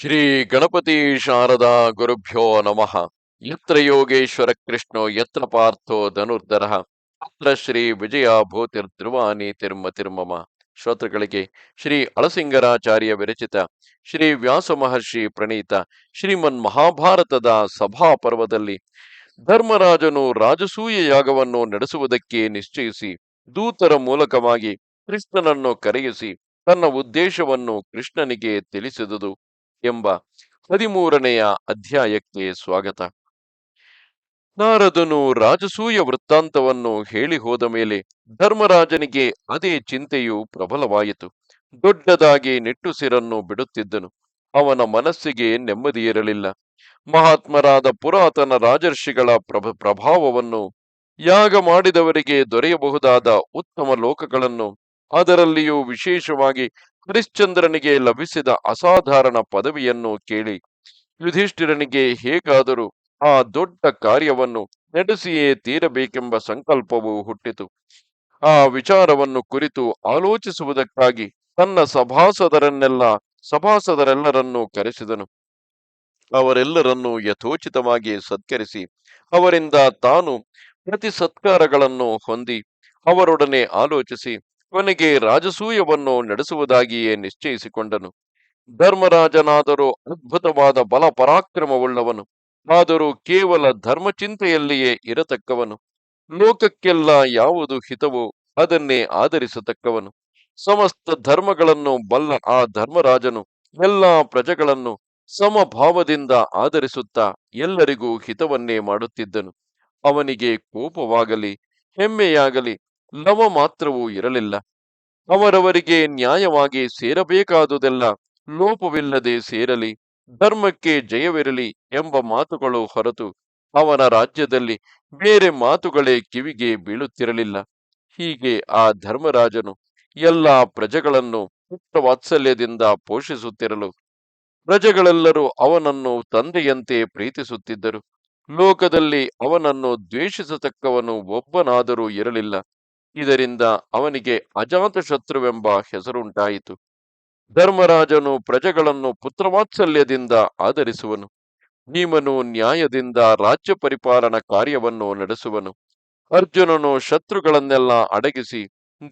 ಶ್ರೀ ಗಣಪತಿ ಶಾರದಾ ಗುರುಭ್ಯೋ ನಮಃ. ಯತ್ರ ಯೋಗೇಶ್ವರ ಕೃಷ್ಣೋ ಯತ್ರ ಪಾರ್ಥೋ ಧನುರ್ಧರ, ಅತ್ರ ಶ್ರೀ ವಿಜಯ ಭೂತಿರ್ ಧ್ರುವಾನಿ ತಿರ್ಮ ತಿರ್ಮಮ ಶ್ರೋತೃಗಳಿಗೆ ಶ್ರೀ ಅಳಸಿಂಗರಾಚಾರ್ಯ ವಿರಚಿತ, ಶ್ರೀ ವ್ಯಾಸ ಮಹರ್ಷಿ ಪ್ರಣೀತ, ಶ್ರೀಮನ್ ಮಹಾಭಾರತದ ಸಭಾ ಪರ್ವದಲ್ಲಿ ಧರ್ಮರಾಜನು ರಾಜಸೂಯ ಯಾಗವನ್ನು ನಡೆಸುವುದಕ್ಕೆ ನಿಶ್ಚಯಿಸಿ, ದೂತರ ಮೂಲಕವಾಗಿ ಕೃಷ್ಣನನ್ನು ಕರೆಯಿಸಿ, ತನ್ನ ಉದ್ದೇಶವನ್ನು ಕೃಷ್ಣನಿಗೆ ತಿಳಿಸಿದುದು. ಎಂಬ ಹದಿಮೂರನೆಯ ಅಧ್ಯಾಯಕ್ಕೆ ಸ್ವಾಗತ. ನಾರದನು ರಾಜಸೂಯ ವೃತ್ತಾಂತವನ್ನು ಹೇಳಿ ಹೋದ ಮೇಲೆ ಧರ್ಮರಾಜನಿಗೆ ಅದೇ ಚಿಂತೆಯು ಪ್ರಬಲವಾಯಿತು. ದೊಡ್ಡದಾಗಿ ನಿಟ್ಟುಸಿರನ್ನು ಬಿಡುತ್ತಿದ್ದನು. ಅವನ ಮನಸ್ಸಿಗೆ ನೆಮ್ಮದಿಯಿರಲಿಲ್ಲ ಮಹಾತ್ಮರಾದ ಪುರಾತನ ರಾಜರ್ಷಿಗಳ ಪ್ರಭ, ಪ್ರಭಾವವನ್ನು ಯಾಗ ಮಾಡಿದವರಿಗೆ ದೊರೆಯಬಹುದಾದ ಉತ್ತಮ ಲೋಕಗಳನ್ನು ಅದರಲ್ಲಿಯೂ ವಿಶೇಷವಾಗಿ ಹರಿಶ್ಚಂದ್ರನಿಗೆ ಲಭಿಸಿದ ಅಸಾಧಾರಣ ಪದವಿಯನ್ನು ಕೇಳಿ ಯುಧಿಷ್ಠಿರನಿಗೆ ಹೇಗಾದರೂ ಆ ದೊಡ್ಡ ಕಾರ್ಯವನ್ನು ನಡೆಸಿಯೇ ತೀರಬೇಕೆಂಬ ಸಂಕಲ್ಪವು ಹುಟ್ಟಿತು. ಆ ವಿಚಾರವನ್ನು ಕುರಿತು ಆಲೋಚಿಸುವುದಕ್ಕಾಗಿ ತನ್ನ ಸಭಾಸದರನ್ನೆಲ್ಲ ಸಭಾಸದರೆಲ್ಲರನ್ನೂ ಕರೆಸಿದನು. ಅವರೆಲ್ಲರನ್ನೂ ಯಥೋಚಿತವಾಗಿ ಸತ್ಕರಿಸಿ ಅವರಿಂದ ತಾನು ಪ್ರತಿ ಸತ್ಕಾರಗಳನ್ನು ಹೊಂದಿ ಅವರೊಡನೆ ಆಲೋಚಿಸಿ ಕೊನೆಗೆ ರಾಜಸೂಯವನ್ನು ನಡೆಸುವುದಾಗಿಯೇ ನಿಶ್ಚಯಿಸಿಕೊಂಡನು. ಧರ್ಮರಾಜನಾದರೂ ಅದ್ಭುತವಾದ ಬಲ ಪರಾಕ್ರಮವುಳ್ಳವನು ಆದರೂ ಕೇವಲ ಧರ್ಮಚಿಂತೆಯಲ್ಲಿಯೇ ಇರತಕ್ಕವನು. ಲೋಕಕ್ಕೆಲ್ಲ ಯಾವುದು ಹಿತವೋ ಅದನ್ನೇ ಆಧರಿಸತಕ್ಕವನು. ಸಮಸ್ತ ಧರ್ಮಗಳನ್ನು ಬಲ್ಲ ಆ ಧರ್ಮರಾಜನು ಎಲ್ಲಾ ಪ್ರಜೆಗಳನ್ನು ಸಮಭಾವದಿಂದ ಆಧರಿಸುತ್ತಾ ಎಲ್ಲರಿಗೂ ಹಿತವನ್ನೇ ಮಾಡುತ್ತಿದ್ದನು. ಅವನಿಗೆ ಕೋಪವಾಗಲಿ, ಹೆಮ್ಮೆಯಾಗಲಿ ಲವ ಮಾತ್ರವೂ ಇರಲಿಲ್ಲ. ಅವರವರಿಗೆ ನ್ಯಾಯವಾಗಿ ಸೇರಬೇಕಾದುದೆಲ್ಲ ಲೋಪವಿಲ್ಲದೆ ಸೇರಲಿ, ಧರ್ಮಕ್ಕೆ ಜಯವಿರಲಿ ಎಂಬ ಮಾತುಗಳು ಹೊರತು ಅವನ ರಾಜ್ಯದಲ್ಲಿ ಬೇರೆ ಮಾತುಗಳೇ ಕಿವಿಗೆ ಬೀಳುತ್ತಿರಲಿಲ್ಲ. ಹೀಗೆ ಆ ಧರ್ಮರಾಜನು ಎಲ್ಲ ಪ್ರಜೆಗಳನ್ನು ಪುತ್ರ ವಾತ್ಸಲ್ಯದಿಂದ ಪೋಷಿಸುತ್ತಿರಲು, ಪ್ರಜೆಗಳೆಲ್ಲರೂ ಅವನನ್ನು ತಂದೆಯಂತೆ ಪ್ರೀತಿಸುತ್ತಿದ್ದರು. ಲೋಕದಲ್ಲಿ ಅವನನ್ನು ದ್ವೇಷಿಸತಕ್ಕವನು ಒಬ್ಬನಾದರೂ ಇರಲಿಲ್ಲ. ಇದರಿಂದ ಅವನಿಗೆ ಅಜಾತ ಶತ್ರುವೆಂಬ ಹೆಸರುಂಟಾಯಿತು. ಧರ್ಮರಾಜನು ಪ್ರಜೆಗಳನ್ನು ಪುತ್ರವಾತ್ಸಲ್ಯದಿಂದ ಆಧರಿಸುವನು. ನೀಮನು ನ್ಯಾಯದಿಂದ ರಾಜ್ಯ ಪರಿಪಾಲನ ಕಾರ್ಯವನ್ನು ನಡೆಸುವನು. ಅರ್ಜುನನು ಶತ್ರುಗಳನ್ನೆಲ್ಲ ಅಡಗಿಸಿ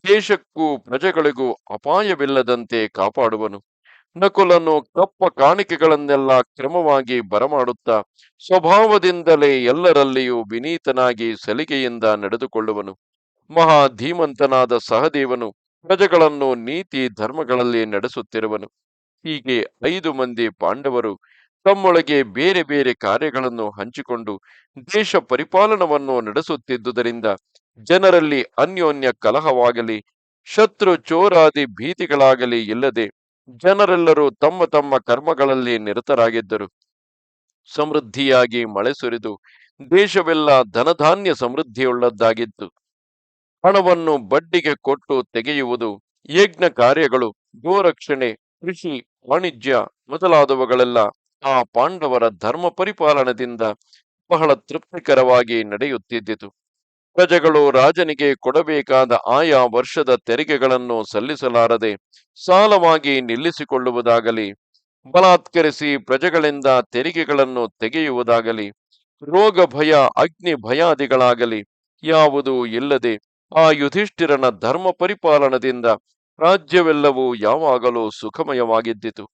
ದೇಶಕ್ಕೂ ಪ್ರಜೆಗಳಿಗೂ ಅಪಾಯವಿಲ್ಲದಂತೆ ಕಾಪಾಡುವನು. ನಕುಲನು ಕಪ್ಪ ಕಾಣಿಕೆಗಳನ್ನೆಲ್ಲ ಕ್ರಮವಾಗಿ ಬರಮಾಡುತ್ತಾ ಸ್ವಭಾವದಿಂದಲೇ ಎಲ್ಲರಲ್ಲಿಯೂ ವಿನೀತನಾಗಿ ಸಲಿಗೆಯಿಂದ ನಡೆದುಕೊಳ್ಳುವನು. ಮಹಾ ಧೀಮಂತನಾದ ಸಹದೇವನು ಪ್ರಜೆಗಳನ್ನು ನೀತಿ ಧರ್ಮಗಳಲ್ಲಿ ನಡೆಸುತ್ತಿರುವನು. ಹೀಗೆ ಐದು ಮಂದಿ ಪಾಂಡವರು ತಮ್ಮೊಳಗೆ ಬೇರೆ ಬೇರೆ ಕಾರ್ಯಗಳನ್ನು ಹಂಚಿಕೊಂಡು ದೇಶ ಪರಿಪಾಲನವನ್ನು ನಡೆಸುತ್ತಿದ್ದುದರಿಂದ ಜನರಲ್ಲಿ ಅನ್ಯೋನ್ಯ ಕಲಹವಾಗಲಿ, ಶತ್ರು ಚೋರಾದಿ ಭೀತಿಗಳಾಗಲಿ ಇಲ್ಲದೆ ಜನರೆಲ್ಲರೂ ತಮ್ಮ ತಮ್ಮ ಕರ್ಮಗಳಲ್ಲಿ ನಿರತರಾಗಿದ್ದರು. ಸಮೃದ್ಧಿಯಾಗಿ ಮಳೆ ಸುರಿದು ದೇಶವೆಲ್ಲ ಧನಧಾನ್ಯ ಸಮೃದ್ಧಿಯುಳ್ಳದ್ದಾಗಿತ್ತು. ಹಣವನ್ನು ಬಡ್ಡಿಗೆ ಕೊಟ್ಟು ತೆಗೆಯುವುದು ಯಜ್ಞ ಕಾರ್ಯಗಳು, ಗೋರಕ್ಷಣೆ, ಕೃಷಿ, ವಾಣಿಜ್ಯ ಮೊದಲಾದವುಗಳೆಲ್ಲ ಆ ಪಾಂಡವರ ಧರ್ಮ ಪರಿಪಾಲನದಿಂದ ಬಹಳ ತೃಪ್ತಿಕರವಾಗಿ ನಡೆಯುತ್ತಿದ್ದಿತು. ಪ್ರಜೆಗಳು ರಾಜನಿಗೆ ಕೊಡಬೇಕಾದ ಆಯಾ ವರ್ಷದ ತೆರಿಗೆಗಳನ್ನು ಸಲ್ಲಿಸಲಾರದೆ ಸಾಲವಾಗಿ ನಿಲ್ಲಿಸಿಕೊಳ್ಳುವುದಾಗಲಿ, ಬಲಾತ್ಕರಿಸಿ ಪ್ರಜೆಗಳಿಂದ ತೆರಿಗೆಗಳನ್ನು ತೆಗೆಯುವುದಾಗಲಿ, ರೋಗ ಭಯ, ಅಗ್ನಿ ಭಯಾದಿಗಳಾಗಲಿ, ಯಾವುದೂ ಇಲ್ಲದೆ ಆ ಯುಧಿಷ್ಠಿರನ ಧರ್ಮ ಪರಿಪಾಲನದಿಂದ ರಾಜ್ಯವೆಲ್ಲವೂ ಯಾವಾಗಲೂ ಸುಖಮಯವಾಗಿದ್ದಿತು.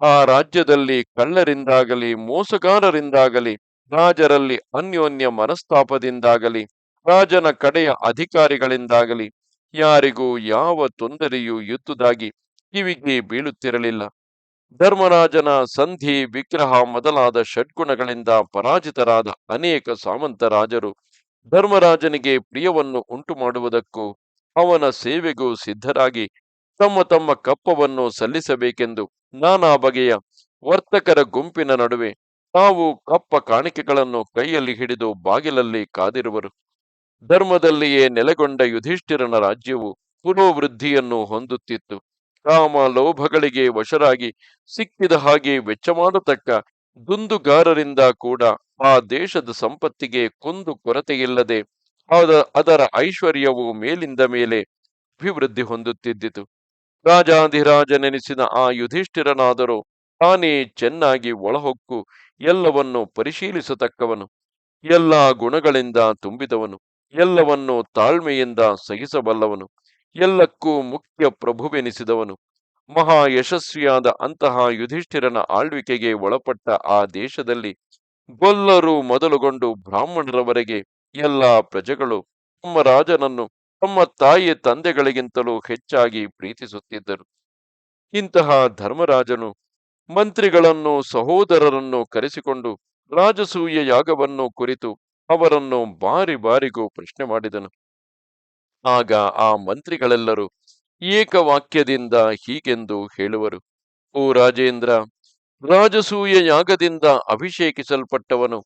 ಆ ರಾಜ್ಯದಲ್ಲಿ ಕಳ್ಳರಿಂದಾಗಲಿ, ಮೋಸಗಾರರಿಂದಾಗಲಿ, ರಾಜರಲ್ಲಿ ಅನ್ಯೋನ್ಯ ಮನಸ್ತಾಪದಿಂದಾಗಲಿ, ರಾಜನ ಕಡೆಯ ಅಧಿಕಾರಿಗಳಿಂದಾಗಲಿ ಯಾರಿಗೂ ಯಾವ ತೊಂದರೆಯೂ ಇದ್ದುದಾಗಿ ಕಿವಿಗೆ ಬೀಳುತ್ತಿರಲಿಲ್ಲ. ಧರ್ಮರಾಜನ ಸಂಧಿ, ವಿಗ್ರಹ ಮೊದಲಾದ ಷಡ್ಗುಣಗಳಿಂದ ಪರಾಜಿತರಾದ ಅನೇಕ ಸಾಮಂತ ರಾಜರು ಧರ್ಮರಾಜನಿಗೆ ಪ್ರಿಯವನ್ನು ಉಂಟು ಮಾಡುವುದಕ್ಕೂ ಅವನ ಸೇವೆಗೂ ಸಿದ್ಧರಾಗಿ ತಮ್ಮ ತಮ್ಮ ಕಪ್ಪವನ್ನು ಸಲ್ಲಿಸಬೇಕೆಂದು ನಾನಾ ಬಗೆಯ ವರ್ತಕರ ಗುಂಪಿನ ನಡುವೆ ತಾವು ಕಪ್ಪ ಕಾಣಿಕೆಗಳನ್ನು ಕೈಯಲ್ಲಿ ಹಿಡಿದು ಬಾಗಿಲಲ್ಲಿ ಕಾದಿರುವರು. ಧರ್ಮದಲ್ಲಿಯೇ ನೆಲೆಗೊಂಡ ಯುಧಿಷ್ಠಿರನ ರಾಜ್ಯವು ಪುನೋವೃದ್ಧಿಯನ್ನು ಹೊಂದುತ್ತಿತ್ತು. ಕಾಮ ಲೋಭಗಳಿಗೆ ವಶರಾಗಿ ಸಿಕ್ಕಿದ ಹಾಗೆ ವೆಚ್ಚ ಮಾಡತಕ್ಕ ದುಂದುಗಾರರಿಂದ ಕೂಡ ಆ ದೇಶದ ಸಂಪತ್ತಿಗೆ ಕುಂದು ಕೊರತೆಯಿಲ್ಲದೆ ಅದ ಅದರ ಐಶ್ವರ್ಯವು ಮೇಲಿಂದ ಮೇಲೆ ಅಭಿವೃದ್ಧಿ ಹೊಂದುತ್ತಿದ್ದಿತು. ರಾಜಾಧಿರಾಜನೆನಿಸಿದ ಆ ಯುಧಿಷ್ಠಿರನಾದರೂ ತಾನೇ ಚೆನ್ನಾಗಿ ಒಳಹೊಕ್ಕು ಎಲ್ಲವನ್ನು ಪರಿಶೀಲಿಸತಕ್ಕವನು. ಎಲ್ಲ ಗುಣಗಳಿಂದ ತುಂಬಿದವನು. ಎಲ್ಲವನ್ನು ತಾಳ್ಮೆಯಿಂದ ಸಹಿಸಬಲ್ಲವನು. ಎಲ್ಲಕ್ಕೂ ಮುಖ್ಯ ಪ್ರಭುವೆನಿಸಿದವನು. ಮಹಾ ಯಶಸ್ವಿಯಾದ ಅಂತಹ ಯುಧಿಷ್ಠಿರನ ಆಳ್ವಿಕೆಗೆ ಒಳಪಟ್ಟ ಆ ದೇಶದಲ್ಲಿ ಗೊಲ್ಲರು ಮೊದಲುಗೊಂಡು ಬ್ರಾಹ್ಮಣರವರೆಗೆ ಎಲ್ಲ ಪ್ರಜೆಗಳು ತಮ್ಮ ರಾಜನನ್ನು ತಮ್ಮ ತಾಯಿ ತಂದೆಗಳಿಗಿಂತಲೂ ಹೆಚ್ಚಾಗಿ ಪ್ರೀತಿಸುತ್ತಿದ್ದರು. ಇಂತಹ ಧರ್ಮರಾಜನು ಮಂತ್ರಿಗಳನ್ನು, ಸಹೋದರರನ್ನು ಕರೆಸಿಕೊಂಡು ರಾಜಸೂಯ ಯಾಗವನ್ನು ಕುರಿತು ಅವರನ್ನು ಬಾರಿ ಬಾರಿಗೂ ಪ್ರಶ್ನೆ ಮಾಡಿದನು. ಆಗ ಆ ಮಂತ್ರಿಗಳೆಲ್ಲರೂ ಏಕವಾಕ್ಯದಿಂದ ಹೀಗೆಂದು ಹೇಳುವರು. ಓ ರಾಜೇಂದ್ರ, ರಾಜಸೂಯ ಯಾಗದಿಂದ ಅಭಿಷೇಕಿಸಲ್ಪಟ್ಟವನು,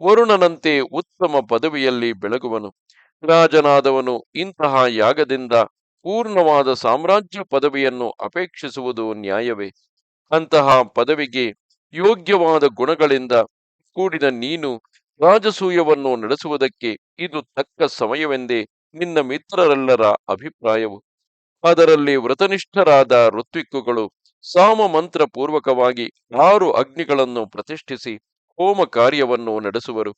ವರುಣನಂತೆ ಉತ್ತಮ ಪದವಿಯಲ್ಲಿ ಬೆಳಗುವನು. ರಾಜನಾದವನು ಇಂತಹ ಯಾಗದಿಂದ ಪೂರ್ಣವಾದ ಸಾಮ್ರಾಜ್ಯ ಪದವಿಯನ್ನು ಅಪೇಕ್ಷಿಸುವುದು ನ್ಯಾಯವೇ? ಅಂತಹ ಪದವಿಗೆ ಯೋಗ್ಯವಾದ ಗುಣಗಳಿಂದ ಕೂಡಿದ ನೀನು ರಾಜಸೂಯವನ್ನು ನಡೆಸುವುದಕ್ಕೆ ಇದು ತಕ್ಕ ಸಮಯವೆಂದೇ ನಿನ್ನ ಮಿತ್ರರೆಲ್ಲರ ಅಭಿಪ್ರಾಯವು. ಅದರಲ್ಲಿ ವ್ರತನಿಷ್ಠರಾದ ಋತ್ವಿಕ್ಕುಗಳು ಸಾಮ ಮಂತ್ರ ಪೂರ್ವಕವಾಗಿ ಆರು ಅಗ್ನಿಗಳನ್ನು ಪ್ರತಿಷ್ಠಿಸಿ ಹೋಮ ಕಾರ್ಯವನ್ನು ನಡೆಸುವರು.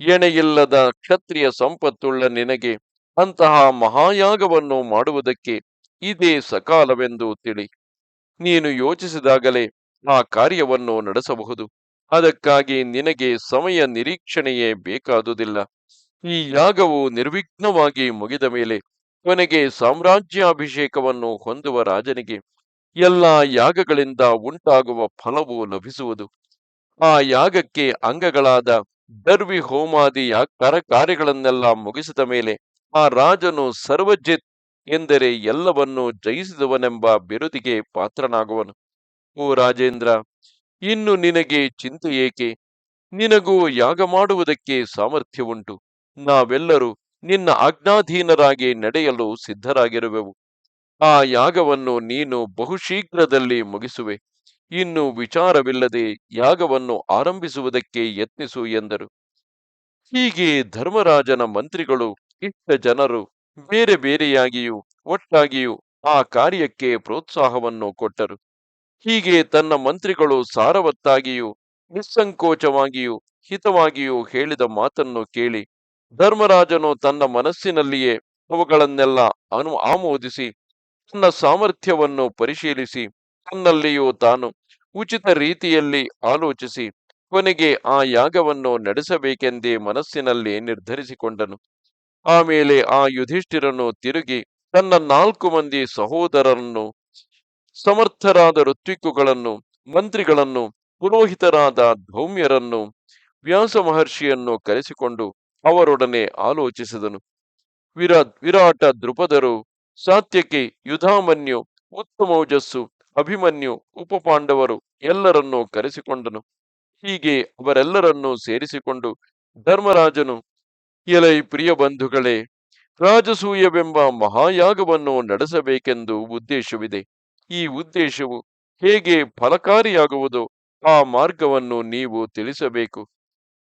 ಎಣೆಯಿಲ್ಲದ ಕ್ಷತ್ರಿಯ ಸಂಪತ್ತುಳ್ಳ ನಿನಗೆ ಅಂತಹ ಮಹಾಯಾಗವನ್ನು ಮಾಡುವುದಕ್ಕೆ ಇದೇ ಸಕಾಲವೆಂದು ತಿಳಿ. ನೀನು ಯೋಚಿಸಿದಾಗಲೇ ಆ ಕಾರ್ಯವನ್ನು ನಡೆಸಬಹುದು. ಅದಕ್ಕಾಗಿ ನಿನಗೆ ಸಮಯ ನಿರೀಕ್ಷಣೆಯೇ ಬೇಕಾದುದಿಲ್ಲ. ಈ ಯಾಗವು ನಿರ್ವಿಘ್ನವಾಗಿ ಮುಗಿದ ಮೇಲೆ ಕೊನೆಗೆ ಸಾಮ್ರಾಜ್ಯಾಭಿಷೇಕವನ್ನು ಹೊಂದುವ ರಾಜನಿಗೆ ಎಲ್ಲಾ ಯಾಗಗಳಿಂದ ಉಂಟಾಗುವ ಫಲವು ಲಭಿಸುವುದು. ಆ ಯಾಗಕ್ಕೆ ಅಂಗಗಳಾದ ದರ್ವಿ ಹೋಮಾದಿ ಕರ ಕಾರ್ಯಗಳನ್ನೆಲ್ಲ ಮುಗಿಸಿದ ಮೇಲೆ ಆ ರಾಜನು ಸರ್ವಜಿತ್ ಎಂದರೆ ಎಲ್ಲವನ್ನೂ ಜಯಿಸಿದವನೆಂಬ ಬಿರುದಿಗೆ ಪಾತ್ರನಾಗುವನು. ಓ ರಾಜೇಂದ್ರ, ಇನ್ನು ನಿನಗೆ ಚಿಂತೆ ಏಕೆ? ನಿನಗೂ ಯಾಗ ಮಾಡುವುದಕ್ಕೆ ಸಾಮರ್ಥ್ಯವುಂಟು. ನಾವೆಲ್ಲರೂ ನಿನ್ನ ಆಜ್ಞಾಧೀನರಾಗಿ ನಡೆಯಲು ಸಿದ್ಧರಾಗಿರುವೆವು. ಆ ಯಾಗವನ್ನು ನೀನು ಬಹುಶೀಘ್ರದಲ್ಲಿ ಮುಗಿಸುವೆ. ಇನ್ನು ವಿಚಾರವಿಲ್ಲದೆ ಯಾಗವನ್ನು ಆರಂಭಿಸುವುದಕ್ಕೆ ಯತ್ನಿಸು ಎಂದರು. ಹೀಗೆ ಧರ್ಮರಾಜನ ಮಂತ್ರಿಗಳು, ಇಷ್ಟ ಜನರು, ಬೇರೆ ಬೇರೆಯಾಗಿಯೂ, ಒಟ್ಟಾಗಿಯೂ ಆ ಕಾರ್ಯಕ್ಕೆ ಪ್ರೋತ್ಸಾಹವನ್ನು ಕೊಟ್ಟರು. ಹೀಗೆ ತನ್ನ ಮಂತ್ರಿಗಳು ಸಾರವತ್ತಾಗಿಯೂ, ನಿಸ್ಸಂಕೋಚವಾಗಿಯೂ, ಹಿತವಾಗಿಯೂ ಹೇಳಿದ ಮಾತನ್ನು ಕೇಳಿ ಧರ್ಮರಾಜನು ತನ್ನ ಮನಸ್ಸಿನಲ್ಲಿಯೇ ಅವುಗಳನ್ನೆಲ್ಲ ಅನು, ಆಮೋದಿಸಿ ತನ್ನ ಸಾಮರ್ಥ್ಯವನ್ನು ಪರಿಶೀಲಿಸಿ ತನ್ನಲ್ಲಿಯೂ ತಾನು ಉಚಿತ ರೀತಿಯಲ್ಲಿ ಆಲೋಚಿಸಿ ಕೊನೆಗೆ ಆ ಯಾಗವನ್ನು ನಡೆಸಬೇಕೆಂದೇ ಮನಸ್ಸಿನಲ್ಲಿ ನಿರ್ಧರಿಸಿಕೊಂಡನು. ಆಮೇಲೆ ಆ ಯುಧಿಷ್ಠಿರನು ತಿರುಗಿ ತನ್ನ ನಾಲ್ಕು ಮಂದಿ ಸಹೋದರರನ್ನು, ಸಮರ್ಥರಾದ ಋತ್ವಿಕುಗಳನ್ನು, ಮಂತ್ರಿಗಳನ್ನು, ಪುರೋಹಿತರಾದ ಧೌಮ್ಯರನ್ನು ವ್ಯಾಸ ಮಹರ್ಷಿಯನ್ನು ಕರೆಸಿಕೊಂಡು ಅವರೊಡನೆ ಆಲೋಚಿಸಿದನು. ವಿರಾ ವಿರಾಟ ದೃಪದರು ಸಾತ್ಯಕಿ, ಯುಧಾಮನ್ಯು, ಉತ್ತಮೌಜಸ್ಸು, ಅಭಿಮನ್ಯು, ಉಪಪಾಂಡವರು ಎಲ್ಲರನ್ನೂ ಕರೆಸಿಕೊಂಡನು. ಹೀಗೆ ಅವರೆಲ್ಲರನ್ನೂ ಸೇರಿಸಿಕೊಂಡು ಧರ್ಮರಾಜನು, ಎಲೈ ಪ್ರಿಯ ಬಂಧುಗಳೇ, ರಾಜಸೂಯವೆಂಬ ಮಹಾಯಾಗವನ್ನು ನಡೆಸಬೇಕೆಂದು ಉದ್ದೇಶವಿದೆ. ಈ ಉದ್ದೇಶವು ಹೇಗೆ ಫಲಕಾರಿಯಾಗುವುದು ಆ ಮಾರ್ಗವನ್ನು ನೀವು ತಿಳಿಸಬೇಕು.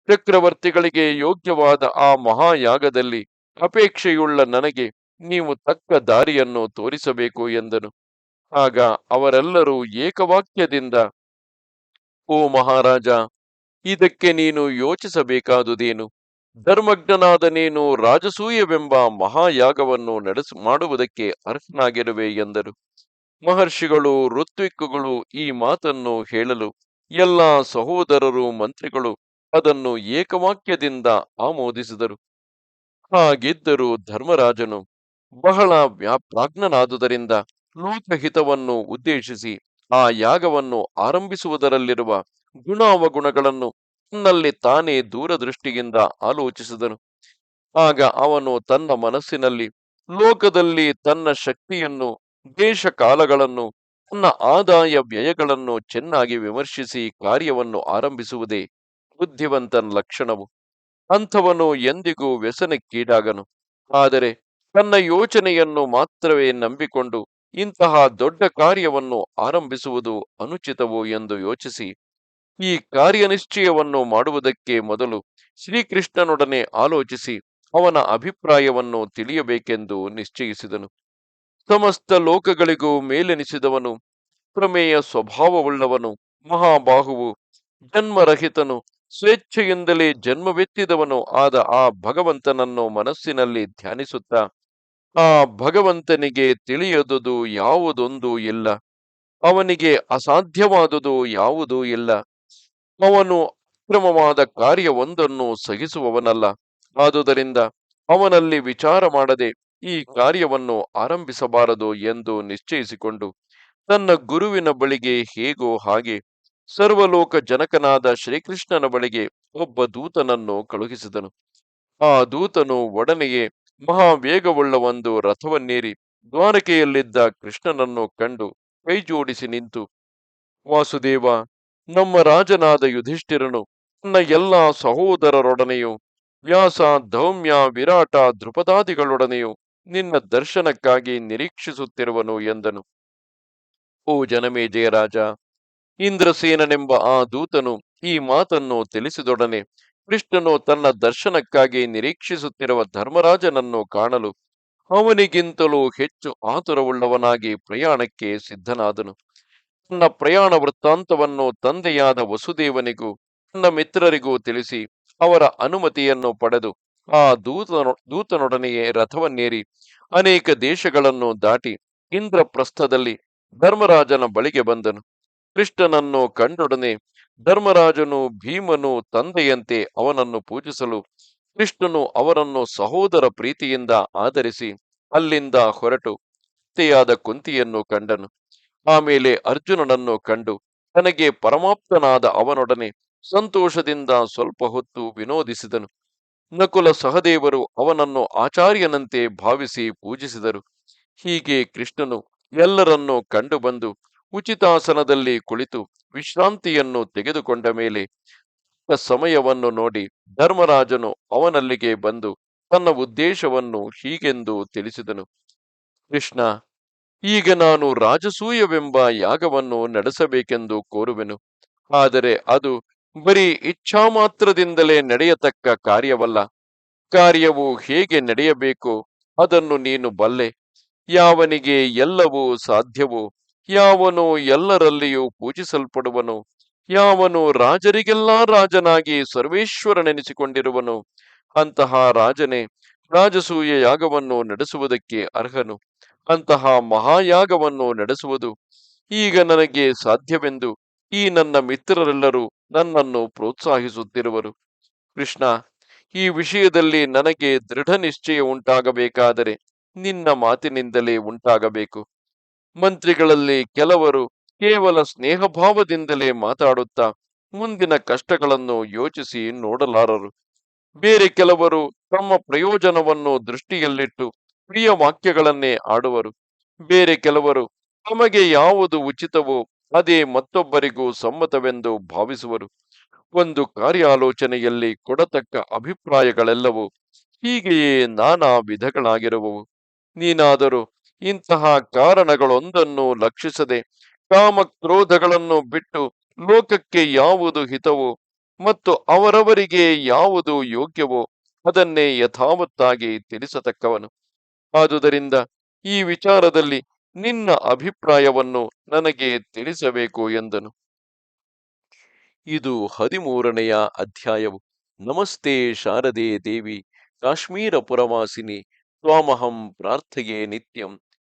ಚಕ್ರವರ್ತಿಗಳಿಗೆ ಯೋಗ್ಯವಾದ ಆ ಮಹಾಯಾಗದಲ್ಲಿ ಅಪೇಕ್ಷೆಯುಳ್ಳ ನನಗೆ ನೀವು ತಕ್ಕ ದಾರಿಯನ್ನು ತೋರಿಸಬೇಕು ಎಂದನು. ಆಗ ಅವರೆಲ್ಲರೂ ಏಕವಾಕ್ಯದಿಂದ, ಓ ಮಹಾರಾಜ, ಇದಕ್ಕೆ ನೀನು ಯೋಚಿಸಬೇಕಾದುದೇನು? ಧರ್ಮಜ್ಞನಾದ ನೀನು ರಾಜಸೂಯವೆಂಬ ಮಹಾಯಾಗವನ್ನು ನಡೆಸ, ಮಾಡುವುದಕ್ಕೆ ಅರ್ಹನಾಗಿರುವೆ ಎಂದರು. ಮಹರ್ಷಿಗಳು, ಋತ್ವಿಕ್ಕುಗಳು ಈ ಮಾತನ್ನು ಹೇಳಲು ಎಲ್ಲ ಸಹೋದರರು, ಮಂತ್ರಿಗಳು ಅದನ್ನು ಏಕವಾಕ್ಯದಿಂದ ಆಮೋದಿಸಿದರು. ಹಾಗಿದ್ದರೂ ಧರ್ಮರಾಜನು ಬಹಳ ವ್ಯಾಪ್ರಾಜ್ಞನಾದುದರಿಂದ ಲೋಕಹಿತವನ್ನು ಉದ್ದೇಶಿಸಿ ಆ ಯಾಗವನ್ನು ಆರಂಭಿಸುವುದರಲ್ಲಿರುವ ಗುಣಾವಗುಣಗಳನ್ನು ತನ್ನಲ್ಲಿ ತಾನೇ ದೂರದೃಷ್ಟಿಯಿಂದ ಆಲೋಚಿಸಿದನು. ಆಗ ಅವನು ತನ್ನ ಮನಸ್ಸಿನಲ್ಲಿ ಲೋಕದಲ್ಲಿ ತನ್ನ ಶಕ್ತಿಯನ್ನು ದೇಶ ಕಾಲಗಳನ್ನು ತನ್ನ ಆದಾಯ ವ್ಯಯಗಳನ್ನು ಚೆನ್ನಾಗಿ ವಿಮರ್ಶಿಸಿ ಕಾರ್ಯವನ್ನು ಆರಂಭಿಸುವುದೇ ಬುದ್ಧಿವಂತನ ಲಕ್ಷಣವು ಅಂಥವನು ಎಂದಿಗೂ ವ್ಯಸನಕ್ಕೀಡಾಗನು. ಆದರೆ ತನ್ನ ಯೋಚನೆಯನ್ನು ಮಾತ್ರವೇ ನಂಬಿಕೊಂಡು ಇಂತಹ ದೊಡ್ಡ ಕಾರ್ಯವನ್ನು ಆರಂಭಿಸುವುದು ಅನುಚಿತವು ಎಂದು ಯೋಚಿಸಿ, ಈ ಕಾರ್ಯನಿಶ್ಚಯವನ್ನು ಮಾಡುವುದಕ್ಕೆ ಮೊದಲು ಶ್ರೀಕೃಷ್ಣನೊಡನೆ ಆಲೋಚಿಸಿ ಅವನ ಅಭಿಪ್ರಾಯವನ್ನು ತಿಳಿಯಬೇಕೆಂದು ನಿಶ್ಚಯಿಸಿದನು. ಸಮಸ್ತ ಲೋಕಗಳಿಗೂ ಮೇಲೆನಿಸಿದವನು, ಪ್ರಮೇಯ ಸ್ವಭಾವವುಳ್ಳವನು, ಮಹಾಬಾಹುವು, ಜನ್ಮರಹಿತನು ಸ್ವೇಚ್ಛೆಯಿಂದಲೇ ಜನ್ಮವೆತ್ತಿದವನು ಆದ ಆ ಭಗವಂತನನ್ನು ಮನಸ್ಸಿನಲ್ಲಿ ಧ್ಯಾನಿಸುತ್ತಾ, ಆ ಭಗವಂತನಿಗೆ ತಿಳಿಯದುದು ಯಾವುದೊಂದು ಇಲ್ಲ. ಅವನಿಗೆ ಅಸಾಧ್ಯವಾದುದು ಯಾವುದೂ ಇಲ್ಲ. ಅವನು ಅಕ್ರಮವಾದ ಕಾರ್ಯವೊಂದನ್ನು ಸಹಿಸುವವನಲ್ಲ. ಆದುದರಿಂದ ಅವನಲ್ಲಿ ವಿಚಾರ ಮಾಡದೆ ಈ ಕಾರ್ಯವನ್ನು ಆರಂಭಿಸಬಾರದು ಎಂದು ನಿಶ್ಚಯಿಸಿಕೊಂಡು, ತನ್ನ ಗುರುವಿನ ಬಳಿಗೆ ಹೇಗೋ ಹಾಗೆ ಸರ್ವಲೋಕ ಜನಕನಾದ ಶ್ರೀಕೃಷ್ಣನ ಬಳಿಗೆ ಒಬ್ಬ ದೂತನನ್ನು ಕಳುಹಿಸಿದನು. ಆ ದೂತನು ಒಡನೆಯೇ ಮಹಾವೇಗವುಳ್ಳ ಒಂದು ರಥವನ್ನೇರಿ ದ್ವಾರಕೆಯಲ್ಲಿದ್ದ ಕೃಷ್ಣನನ್ನು ಕಂಡು ಕೈಜೋಡಿಸಿ ನಿಂತು, ವಾಸುದೇವ, ನಮ್ಮ ರಾಜನಾದ ಯುಧಿಷ್ಠಿರನು, ತನ್ನ ಎಲ್ಲಾ ಸಹೋದರರೊಡನೆಯೂ, ವ್ಯಾಸ ಧೌಮ್ಯ ವಿರಾಟ ಧ್ರುಪದಾದಿಗಳೊಡನೆಯೂ ನಿನ್ನ ದರ್ಶನಕ್ಕಾಗಿ ನಿರೀಕ್ಷಿಸುತ್ತಿರುವನು ಎಂದನು. ಓ ಜನಮೇ ಜಯರಾಜ ಇಂದ್ರಸೇನನೆಂಬ ಆ ದೂತನು ಈ ಮಾತನ್ನು ತಿಳಿಸಿದೊಡನೆ, ಕೃಷ್ಣನು ತನ್ನ ದರ್ಶನಕ್ಕಾಗಿ ನಿರೀಕ್ಷಿಸುತ್ತಿರುವ ಧರ್ಮರಾಜನನ್ನು ಕಾಣಲು ಅವನಿಗಿಂತಲೂ ಹೆಚ್ಚು ಆತುರವುಳ್ಳವನಾಗಿ ಪ್ರಯಾಣಕ್ಕೆ ಸಿದ್ಧನಾದನು. ತನ್ನ ಪ್ರಯಾಣ ವೃತ್ತಾಂತವನ್ನು ತಂದೆಯಾದ ವಸುದೇವನಿಗೂ, ತನ್ನ ಮಿತ್ರರಿಗೂ ತಿಳಿಸಿ ಅವರ ಅನುಮತಿಯನ್ನು ಪಡೆದು ಆ ದೂತನ, ದೂತನೊಡನೆಯೇ ರಥವನ್ನೇರಿ ಅನೇಕ ದೇಶಗಳನ್ನು ದಾಟಿ ಇಂದ್ರಪ್ರಸ್ಥದಲ್ಲಿ ಧರ್ಮರಾಜನ ಬಳಿಗೆ ಬಂದನು. ಕೃಷ್ಣನನ್ನು ಕಂಡೊಡನೆ ಧರ್ಮರಾಜನು ಭೀಮನು ತಂದೆಯಂತೆ ಅವನನ್ನು ಪೂಜಿಸಲು ಕೃಷ್ಣನು ಅವರನ್ನು ಸಹೋದರ ಪ್ರೀತಿಯಿಂದ ಆಧರಿಸಿ ಅಲ್ಲಿಂದ ಹೊರಟು ಅತ್ತೆಯಾದ ಕುಂತಿಯನ್ನು ಕಂಡನು. ಆಮೇಲೆ ಅರ್ಜುನನನ್ನು ಕಂಡು ತನಗೆ ಪರಮಾಪ್ತನಾದ ಅವನೊಡನೆ ಸಂತೋಷದಿಂದ ಸ್ವಲ್ಪ ಹೊತ್ತು ವಿನೋದಿಸಿದನು. ನಕುಲ ಸಹದೇವರು ಅವನನ್ನು ಆಚಾರ್ಯನಂತೆ ಭಾವಿಸಿ ಪೂಜಿಸಿದರು. ಹೀಗೆ ಕೃಷ್ಣನು ಎಲ್ಲರನ್ನೂ ಕಂಡು ಬಂದು ಉಚಿತಾಸನದಲ್ಲಿ ಕುಳಿತು ವಿಶ್ರಾಂತಿಯನ್ನು ತೆಗೆದುಕೊಂಡ ಮೇಲೆ ಸಮಯವನ್ನು ನೋಡಿ ಧರ್ಮರಾಜನು ಅವನಲ್ಲಿಗೆ ಬಂದು ತನ್ನ ಉದ್ದೇಶವನ್ನು ಹೀಗೆಂದು ತಿಳಿಸಿದನು. ಕೃಷ್ಣ, ಈಗ ನಾನು ರಾಜಸೂಯವೆಂಬ ಯಾಗವನ್ನು ನಡೆಸಬೇಕೆಂದು ಕೋರುವೆನು. ಆದರೆ ಅದು ಬರೀ ಇಚ್ಛಾಮಾತ್ರದಿಂದಲೇ ನಡೆಯತಕ್ಕ ಕಾರ್ಯವಲ್ಲ. ಕಾರ್ಯವು ಹೇಗೆ ನಡೆಯಬೇಕು ಅದನ್ನು ನೀನು ಬಲ್ಲೆ. ಯಾವನಿಗೆ ಎಲ್ಲವೂ ಸಾಧ್ಯವೋ ಯಾವನು ಎಲ್ಲರಲ್ಲಿಯೂ ಪೂಜಿಸಲ್ಪಡುವನು, ಯಾವನು ರಾಜರಿಗೆಲ್ಲ ರಾಜನಾಗಿ ಸರ್ವೇಶ್ವರನೆನಿಸಿಕೊಂಡಿರುವನು, ಅಂತಹ ರಾಜನೇ ರಾಜಸೂಯ ಯಾಗವನ್ನು ನಡೆಸುವುದಕ್ಕೆ ಅರ್ಹನು, ಅಂತಹ ಮಹಾಯಾಗವನ್ನು ನಡೆಸುವುದು ಈಗ ನನಗೆ ಸಾಧ್ಯವೆಂದು ಈ ನನ್ನ ಮಿತ್ರರೆಲ್ಲರೂ ನನ್ನನ್ನು ಪ್ರೋತ್ಸಾಹಿಸುತ್ತಿರುವರು. ಕೃಷ್ಣ, ಈ ವಿಷಯದಲ್ಲಿ ನನಗೆ ದೃಢ ನಿಶ್ಚಯ ಉಂಟಾಗಬೇಕಾದರೆ ನಿನ್ನ ಮಾತಿನಿಂದಲೇ ಉಂಟಾಗಬೇಕು. ಮಂತ್ರಿಗಳಲ್ಲಿ ಕೆಲವರು ಕೇವಲ ಸ್ನೇಹಭಾವದಿಂದಲೇ ಮಾತಾಡುತ್ತಾ ಮುಂದಿನ ಕಷ್ಟಗಳನ್ನು ಯೋಚಿಸಿ ನೋಡಲಾರರು. ಬೇರೆ ಕೆಲವರು ತಮ್ಮ ಪ್ರಯೋಜನವನ್ನು ದೃಷ್ಟಿಯಲ್ಲಿಟ್ಟು ಪ್ರಿಯ ವಾಕ್ಯಗಳನ್ನೇ ಆಡುವರು. ಬೇರೆ ಕೆಲವರು ತಮಗೆ ಯಾವುದು ಉಚಿತವೋ ಅದೇ ಮತ್ತೊಬ್ಬರಿಗೂ ಸಮ್ಮತವೆಂದು ಭಾವಿಸುವರು. ಒಂದು ಕಾರ್ಯಾಲೋಚನೆಯಲ್ಲಿ ಕೊಡತಕ್ಕ ಅಭಿಪ್ರಾಯಗಳೆಲ್ಲವೂ ಹೀಗೆಯೇ ನಾನಾ ವಿಧಗಳಾಗಿರುವವು. ನೀನಾದರೂ ಇಂತಹ ಕಾರಣಗಳೊಂದನ್ನು ಲಕ್ಷಿಸದೆ ಕಾಮ ಕ್ರೋಧಗಳನ್ನು ಬಿಟ್ಟು ಲೋಕಕ್ಕೆ ಯಾವುದು ಹಿತವೋ ಮತ್ತು ಅವರವರಿಗೆ ಯಾವುದು ಯೋಗ್ಯವೋ ಅದನ್ನೇ ಯಥಾವತ್ತಾಗಿ ತಿಳಿಸತಕ್ಕವನು. ಆದುದರಿಂದ ಈ ವಿಚಾರದಲ್ಲಿ ನಿನ್ನ ಅಭಿಪ್ರಾಯವನ್ನು ನನಗೆ ತಿಳಿಸಬೇಕು ಎಂದನು. ಇದು ಹದಿಮೂರನೆಯ ಅಧ್ಯಾಯವು. ನಮಸ್ತೆ ಶಾರದೆ ದೇವಿ, ಕಾಶ್ಮೀರ ಪುರವಾಸಿನಿ, ತ್ವಾಮಹಂ ಪ್ರಾರ್ಥೆಯೇ ನಿತ್ಯಂ.